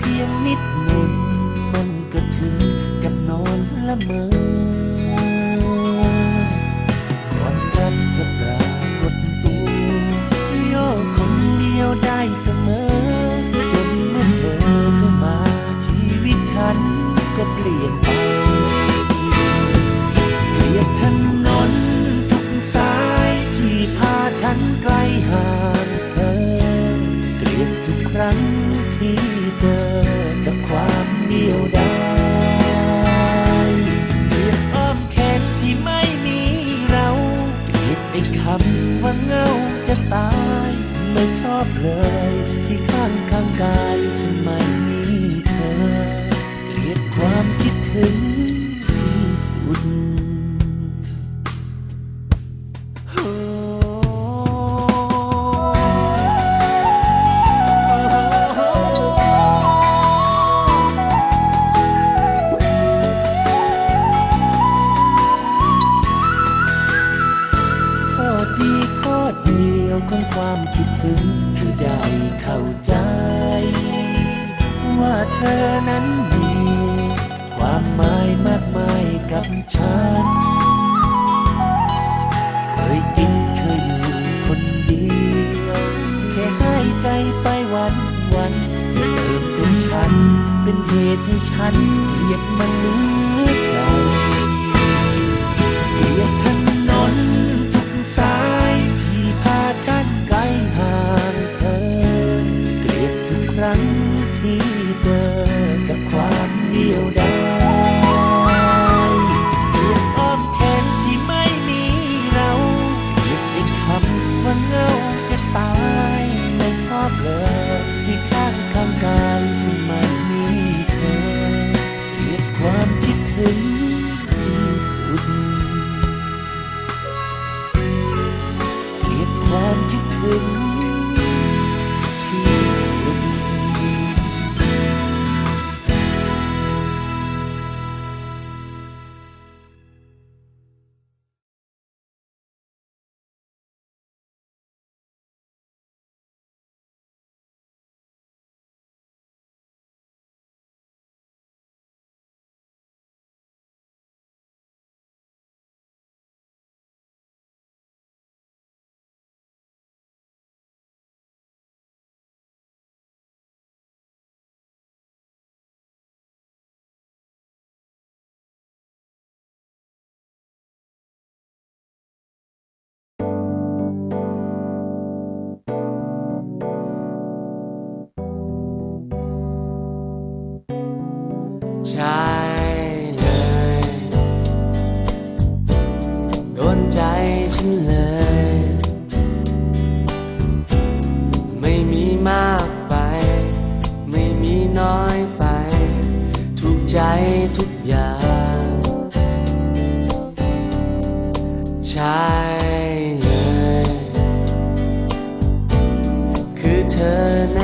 เพียงนิดหนึ่ง มันก็ถึงกับนอนละเมอความรักจะปรากฏตัวโยกคนเดียวได้เส นั้นมี ความหมายมากมายกับฉัน เคยกินเคยอยู่คนเดียวแค่ให้ใจไปวันวันเธอเติมเป็นฉัน เป็นเหตุให้ฉันเกลียดมันเลือ ใช่เลย โดนใจฉันเลย ไม่มีมากไป ไม่มีน้อยไปถูกใจทุกอย่าง ใช่เลย คือเธอแน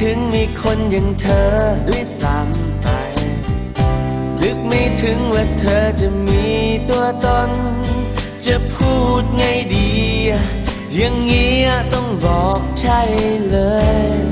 ถึงมีคนอย่างเธอเลยซ้ำไป นึกไม่ถึงว่าเธอจะมีตัวตน จะพูดไงดี อย่างเงี้ยต้องบอกใช่เลย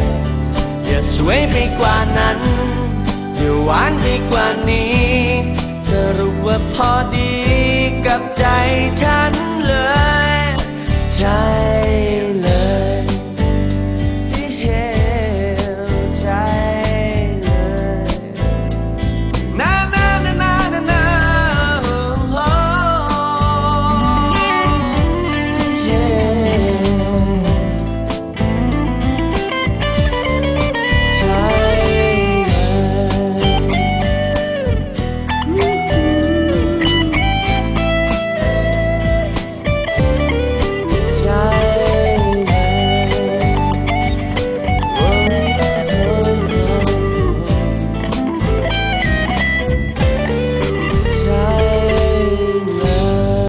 สวยไปกว่านั้นอย่หวานไปกว่านี้ สรุปว่าพอดีกับใจฉันเลยใช่